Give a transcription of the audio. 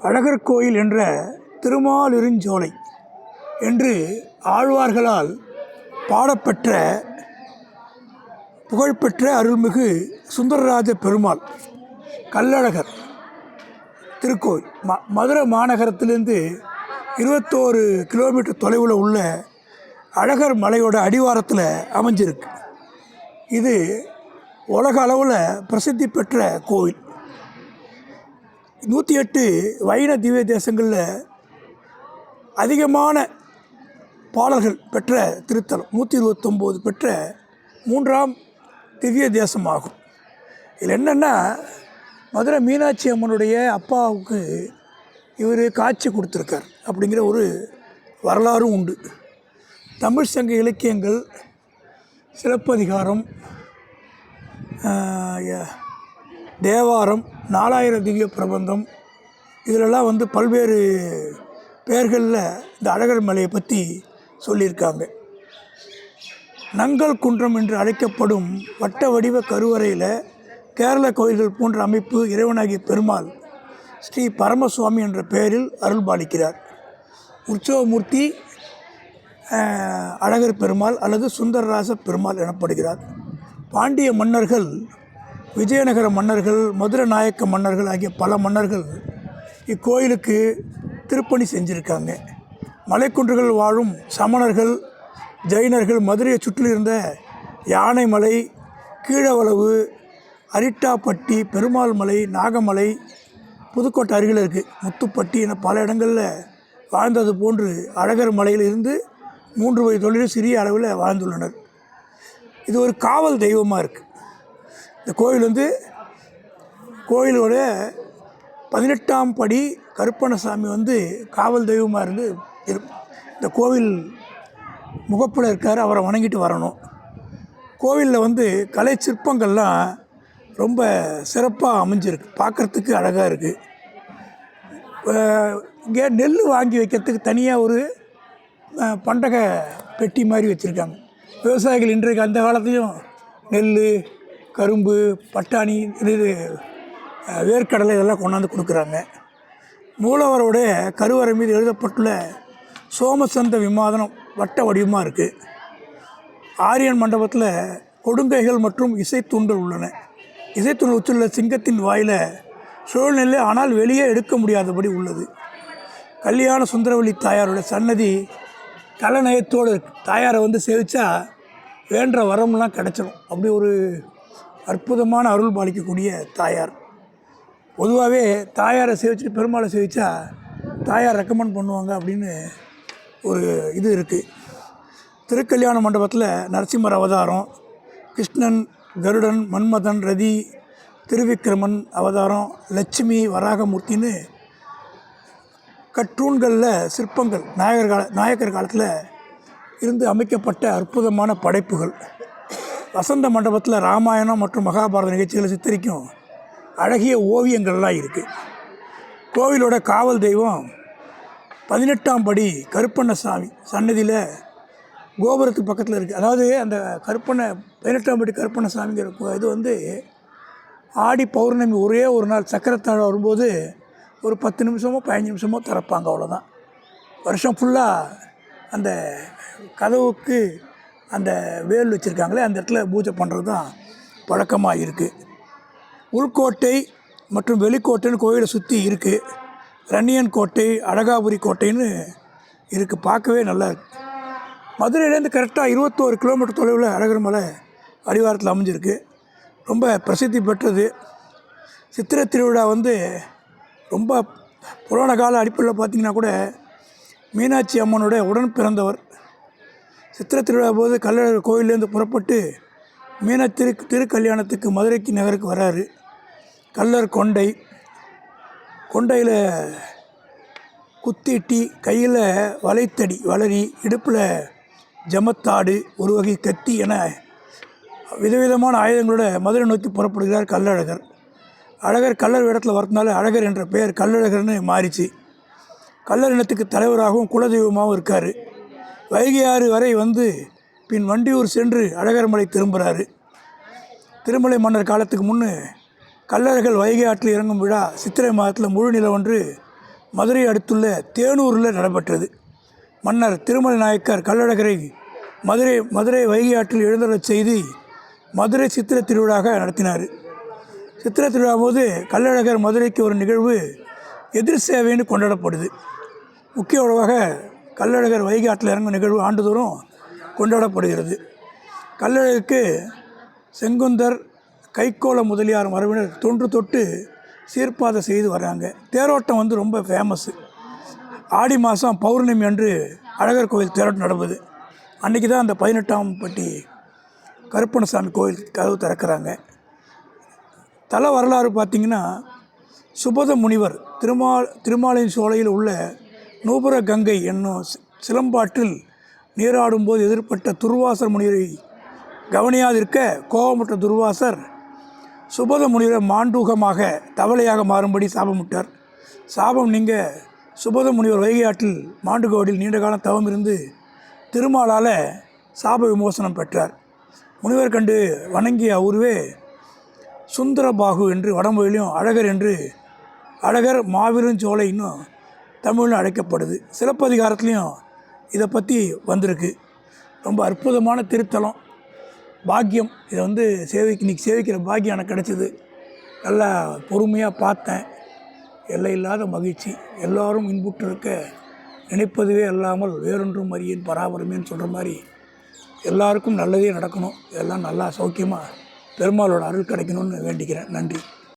அழகர் கோயில் என்ற திருமாலிருஞ்சோலை என்று ஆழ்வார்களால் பாடப்பெற்ற புகழ்பெற்ற அருள்மிகு சுந்தரராஜ பெருமாள் கல்லழகர் திருக்கோயில். ம மதுரை மாநகரத்திலேருந்து இருபத்தோரு கிலோமீட்டர் தொலைவில் உள்ள அழகர் மலையோட அடிவாரத்தில் அமைஞ்சிருக்கு. இது உலக அளவில் பிரசித்தி பெற்ற கோவில் நூற்றி எட்டு வைண திவ்ய தேசங்களில் அதிகமான பாடல்கள் பெற்ற திருத்தலம் நூற்றி இருபத்தொம்போது பெற்ற மூன்றாம் திவ்ய தேசமாகும். இதில் என்னென்னா மதுரை மீனாட்சி அம்மனுடைய அப்பாவுக்கு இவர் காட்சி கொடுத்துருக்கார் அப்படிங்கிற ஒரு வரலாறும் உண்டு. தமிழ் சங்க இலக்கியங்கள் சிலப்பதிகாரம் ய- தேவாரம் நாலாயிரம் திவ்ய பிரபந்தம் இதிலெல்லாம் வந்து பல்வேறு பெயர்களில் இந்த அழகர் மலையை பற்றி சொல்லியிருக்காங்க. நங்கல் குன்றம் என்று அழைக்கப்படும் வட்ட வடிவ கருவறையில் கேரள கோயில்கள் போன்ற அமைப்பு இறைவனாகிய பெருமாள் ஸ்ரீ பரமசுவாமி என்ற பெயரில் அருள்பாலிக்கிறார் உற்சவமூர்த்தி அழகர் பெருமாள் அல்லது சுந்தரராச பெருமாள் எனப்படுகிறார். பாண்டிய மன்னர்கள் விஜயநகர மன்னர்கள் மதுரை நாயக்க மன்னர்கள் ஆகிய பல மன்னர்கள் இக்கோயிலுக்கு திருப்பணி செஞ்சுருக்காங்க. மலைக்குன்றுகள் வாழும் சமணர்கள் ஜெயினர்கள் மதுரையை சுற்றிலிருந்த யானைமலை கீழவளவு அரிட்டாப்பட்டி பெருமாள் மலை நாகமலை புதுக்கோட்டை அருகில் இருக்குது முத்துப்பட்டி என பல இடங்களில் வாழ்ந்தது போன்று அழகர் மலையில் இருந்து மூன்று வயது தொழில் சிறிய அளவில் வாழ்ந்துள்ளனர். இது ஒரு காவல் தெய்வமாக இருக்குது இந்த கோயில் வந்து கோயிலோட பதினெட்டாம் படி கருப்பணசாமி வந்து காவல் தெய்வமாக இருந்து இந்த கோவில் முகப்பில் இருக்கார் அவரை வணங்கிட்டு வரணும். கோவிலில் வந்து கலை சிற்பங்கள்லாம் ரொம்ப சிறப்பாக அமைஞ்சிருக்கு. பார்க்குறதுக்கு அழகாக இருக்குது இங்கே நெல் வாங்கி வைக்கிறதுக்கு தனியாக ஒரு பண்டக பெட்டி மாதிரி வச்சுருக்காங்க. விவசாயிகள் இன்றைக்கு அந்த காலத்துலேயும் நெல் கரும்பு பட்டாணி இது வேர்க்கடலை இதெல்லாம் கொண்டாந்து கொடுக்குறாங்க. மூலவரோட கருவறை மீது எழுதப்பட்டுள்ள சோமசந்த விமாதனம் வட்ட வடிவமாக இருக்குது ஆரியன் மண்டபத்தில் கொடுங்கைகள் மற்றும் இசைத்தூண்டல் உள்ளன. இசைத்தூண் உச்சுள்ள சிங்கத்தின் வாயில் சூழ்நிலை ஆனால் வெளியே எடுக்க முடியாதபடி உள்ளது. கல்யாண சுந்தரவள்ளி தாயாரோட சன்னதி கலநயத்தோடு தாயாரை வந்து சேவிச்சா வேண்ட வரம்லாம் கிடைச்சிடும் அப்படி ஒரு அற்புதமான அருள் பாலிக்கக்கூடிய தாயார். பொதுவாகவே தாயாரை சேவிச்சுட்டு பெருமாளை சேவிச்சா தாயார் ரெக்கமெண்ட் பண்ணுவாங்க அப்படின்னு ஒரு இது இருக்குது திருக்கல்யாண மண்டபத்தில் நரசிம்மர் அவதாரம் கிருஷ்ணன் கருடன் மன்மதன் ரதி திருவிக்கிரமன் அவதாரம் லட்சுமி வராகமூர்த்தின்னு கற்றூண்களில் சிற்பங்கள் நாயகர் கால நாயக்கர் காலத்தில் இருந்து அமைக்கப்பட்ட அற்புதமான படைப்புகள். வசந்த மண்டபத்தில் ராமாயணம் மற்றும் மகாபாரத நிகழ்ச்சிகளை சித்தரிக்கும் அழகிய ஓவியங்கள்லாம் இருக்குது கோவிலோட காவல் தெய்வம் பதினெட்டாம் படி கருப்பண்ணசாமி சன்னதியில் கோபுரத்துக்கு பக்கத்தில் இருக்குது அதாவது அந்த கருப்பண்ண பதினெட்டாம் படி கருப்பண்ணசாமிங்கிற கோ- இது வந்து ஆடி பௌர்ணமி ஒரே ஒரு நாள் சக்கரத்தாழ் வரும்போது ஒரு பத்து நிமிஷமோ பதினஞ்சு நிமிஷமோ திறப்பாங்க அவ்வளோதான் வருஷம் ஃபுல்லாக அந்த கதவுக்கு அந்த வேல் வச்சுருக்காங்களே அந்த இடத்துல பூஜை பண்ணுறது தான் பழக்கமாக இருக்குது உள்கோட்டை மற்றும் வெளிக்கோட்டைன்னு கோயிலை சுற்றி இருக்குது ரன்னியன் கோட்டை அழகாபுரி கோட்டைன்னு இருக்குது பார்க்கவே நல்லா இருக்குது மதுரையிலேருந்து கரெக்டாக இருபத்தோரு கிலோமீட்டர் தொலைவில் அழகர் மலை அடிவாரத்தில் அமைஞ்சிருக்கு. ரொம்ப பிரசித்தி பெற்றது. சித்திரை திருவிழா வந்து ரொம்ப புராண கால அடிப்படையில் பார்த்திங்கன்னா கூட மீனாட்சி அம்மனுடைய உடன் பிறந்தவர் சித்திரை திருவிழா போது கல்லழகர் கோயிலேருந்து புறப்பட்டு மீன திரு திருக்கல்யாணத்துக்கு மதுரைக்கு நகருக்கு வராரு. கல்லர் கொண்டை கொண்டையில் குத்திட்டி கையில் வலைத்தடி வளரி இடுப்பில் ஜமத்தாடு ஒரு வகை கத்தி என விதவிதமான ஆயுதங்களோட மதுரை நோக்கி புறப்படுகிறார் கல்லழகர் அழகர் கல்லர் இடத்துல வரதுனால அழகர் என்ற பெயர் கல்லழகர்னு மாறிச்சு. கல்லர் இனத்துக்கு தலைவராகவும் குலதெய்வமாகவும் இருக்கார். வைகை ஆறு வரை வந்து பின் வண்டியூர் சென்று அழகர்மலை திரும்புகிறாரு திருமலை மன்னர் காலத்துக்கு முன்னு கல்லர்கள் வைகை ஆற்றில் இறங்கும் விழா சித்திரை மாதத்தில் முழு ஒன்று மதுரை அடுத்துள்ள தேனூரில் நடைபெற்றது. மன்னர் திருமலை நாயக்கர் கள்ளழகரை மதுரை மதுரை வைகை ஆற்றில் எழுந்தருளச் செய்து மதுரை சித்திர திருவிழாக நடத்தினார். சித்திர திருவிழா போது கள்ளழகர் மதுரைக்கு ஒரு நிகழ்வு எதிர் சேவைன்னு கொண்டாடப்படுது. முக்கிய உறவாக கள்ளழகர் வைகாட்டில் இறங்கும் நிகழ்வு ஆண்டுதோறும் கொண்டாடப்படுகிறது. கல்லழகுக்கு செங்குந்தர் கைக்கோள முதலியார் மரபினர் தொன்று தொட்டு சீர்பாதை செய்து வராங்க தேரோட்டம் வந்து ரொம்ப ஃபேமஸ்ஸு ஆடி மாதம் பௌர்ணமி அன்று அழகர் கோவில் தேரோட்டம் நடக்குது அன்றைக்கி தான் அந்த பதினெட்டாம் பட்டி கருப்பணசாமி கோவில் கதவு திறக்கிறாங்க. தல வரலாறு பார்த்திங்கன்னா சுபத முனிவர் திருமா திருமாலின் சோலையில் உள்ள நூபுர கங்கை என்னும் சிலம்பாட்டில் சிலம்பாற்றில் நீராடும்போது எதிர்ப்பட்ட துர்வாசர் முனிவரை கவனியாதிருக்க கோபமுற்ற துர்வாசர் சுபத முனிவரை மாண்டூகமாக தவளையாக மாறும்படி சாபமிட்டார் சாபம் நீங்க சுபத முனிவர் வைகை ஆற்றில் மாண்டுகோடில் நீண்ட காலம் தவம் இருந்து திருமாலால் சாப விமோசனம் பெற்றார். முனிவர் கண்டு வணங்கிய உருவே சுந்தரபாகு என்று வடமொழியிலும் அழகர் என்று அழகர் மாபெரும் சோலை இன்னும் தமிழ்னு அழைக்கப்படுது. சிலப்பதிகாரத்துலேயும் இதை பற்றி வந்திருக்கு. ரொம்ப அற்புதமான திருத்தலம். பாக்கியம். இதை வந்து சேவைக்கு இன்றைக்கி சேவிக்கிற பாக்கியம் எனக்கு கிடச்சிது. நல்லா பொறுமையாக பார்த்தேன். எல்லை இல்லாத மகிழ்ச்சி. எல்லோரும் இன்புற்று இருக்க நினைப்பதுவே அல்லாமல் வேறொன்றும் அறியேன் பராபரமேன்னு சொல்கிற மாதிரி எல்லாருக்கும் நல்லதே நடக்கணும். எல்லாம் நல்லா சௌக்கியமாக பெருமாளோட அருள் கிடைக்கணும்னு வேண்டிக்கிறேன். நன்றி.